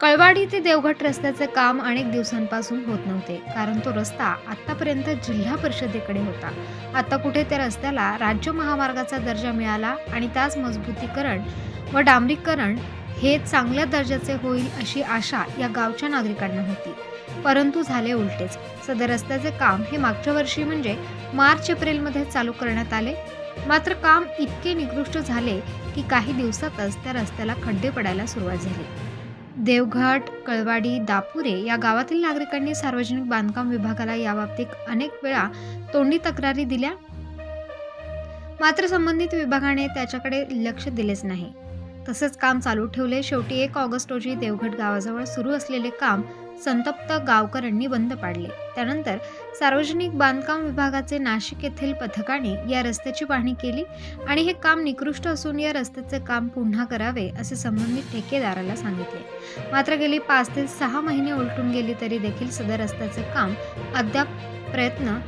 कळवाडी ते देवघट रस्त्याचे काम अनेक दिवसांपासून होत नव्हते कारण तो रस्ता आतापर्यंत जिल्हा परिषदेकडे होता. आता कुठे त्या रस्त्याला राज्य महामार्गाचा दर्जा मिळाला आणि त्याच मजबूतीकरण व डांबरीकरण हे चांगल्या दर्जाचे होईल अशी आशा या गावच्या नागरिकांना होती. परंतु झाले उलटेच. सदर रस्त्याचे काम हे मागच्या वर्षी म्हणजे मार्च एप्रिलमध्ये चालू करण्यात आले. मात्र काम इतके निकृष्ट झाले की काही दिवसातच त्या रस्त्याला खड्डे पडायला सुरुवात झाली. देवघाट कळवाडी दापुरे या गावातील नागरिकांनी सार्वजनिक बांधकाम विभागाला याबाबतीत अनेक वेळा तोंडी तक्रारी दिल्या. मात्र संबंधित विभागाने त्याच्याकडे लक्ष दिलेच नाही. तसेच काम चालू ठेवले. शेवटी एक ऑगस्ट रोजी देवघट गावाजवळ सुरू असलेले काम संतप्त गावकऱ्यांनी बंद पाडले. त्यानंतर सार्वजनिक बांधकाम विभागाचे नाशिक येथील पथकाने या रस्त्याची पाहणी केली आणि हे काम निकृष्ट असून या रस्त्याचे काम पुन्हा करावे असे संबंधित ठेकेदाराला सांगितले. मात्र गेली पाच ते सहा महिने उलटून गेली तरी देखील सदर रस्त्याचे काम अद्याप प्रयत्न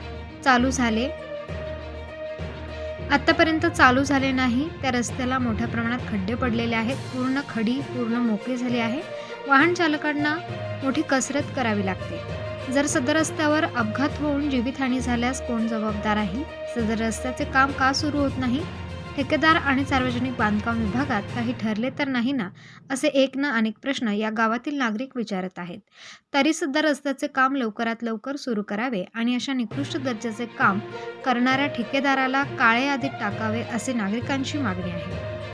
चालू झाले आत्तापर्यंत चालू झाले नाही त्या रस्त्याला मोठ्या प्रमाणात खड्डे पडलेले आहेत. पूर्ण खडी पूर्ण मोकळी झाली आहे. वाहन चालकांना मोठी कसरत करावी लागते. जर सदर रस्त्यावर अपघात होऊन जीवितहानी झाल्यास कोण जबाबदार आहे? सदर रस्त्याचे काम का सुरू होत नाही? ठेकेदार आणि सार्वजनिक बांधकाम विभागात काही ठरले तर नाही ना असे एक ना अनेक प्रश्न या गावातील नागरिक विचारत आहेत. तरीसुद्धा रस्त्याचे काम लवकरात लवकर सुरू करावे आणि अशा निकृष्ट दर्जाचे काम करणाऱ्या ठेकेदाराला काळे यादीत टाकावे असे नागरिकांची मागणी आहे.